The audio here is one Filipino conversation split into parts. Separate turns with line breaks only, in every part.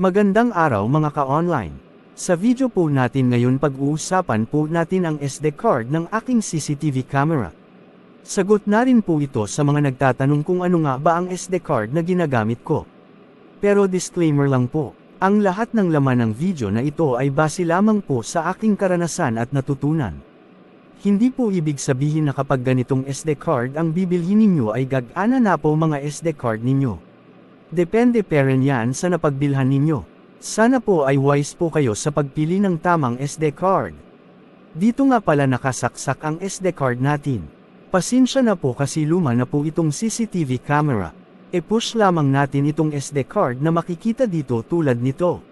Magandang araw mga ka-online. Sa video po natin ngayon pag-uusapan po natin ang SD card ng aking CCTV camera. Sagot na rin po ito sa mga nagtatanong kung ano nga ba ang SD card na ginagamit ko. Pero disclaimer lang po, ang lahat ng laman ng video na ito ay base lamang po sa aking karanasan at natutunan. Hindi po ibig sabihin na kapag ganitong SD card ang bibilhin ninyo ay gag-ana na po mga SD card ninyo. Depende pa rin yan sa napagbilhan ninyo. Sana po ay wise po kayo sa pagpili ng tamang SD card. Dito nga pala nakasaksak ang SD card natin. Pasensya na po kasi luma na po itong CCTV camera. E-push lamang natin itong SD card na makikita dito tulad nito.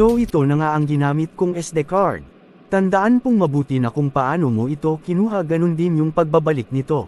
So ito na nga ang ginamit kong SD card. Tandaan pong mabuti na kung paano mo ito kinuha ganun din yung pagbabalik nito.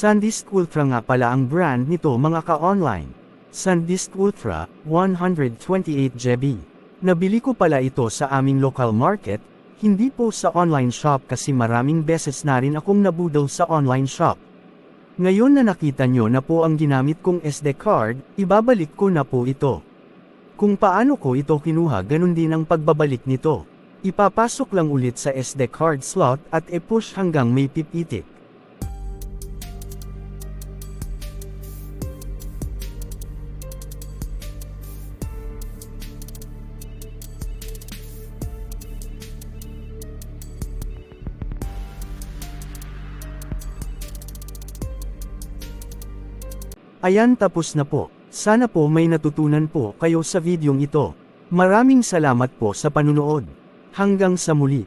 SanDisk Ultra nga pala ang brand nito mga ka-online. SanDisk Ultra, 128GB. Nabili ko pala ito sa aming local market, hindi po sa online shop kasi maraming beses na rin akong nabudol sa online shop. Ngayon na nakita nyo na po ang ginamit kong SD card, ibabalik ko na po ito. Kung paano ko ito kinuha ganun din ang pagbabalik nito. Ipapasok lang ulit sa SD card slot at e-push hanggang may pipitik. Ayan tapos na po. Sana po may natutunan po kayo sa videong ito. Maraming salamat po sa panunood. Hanggang sa muli.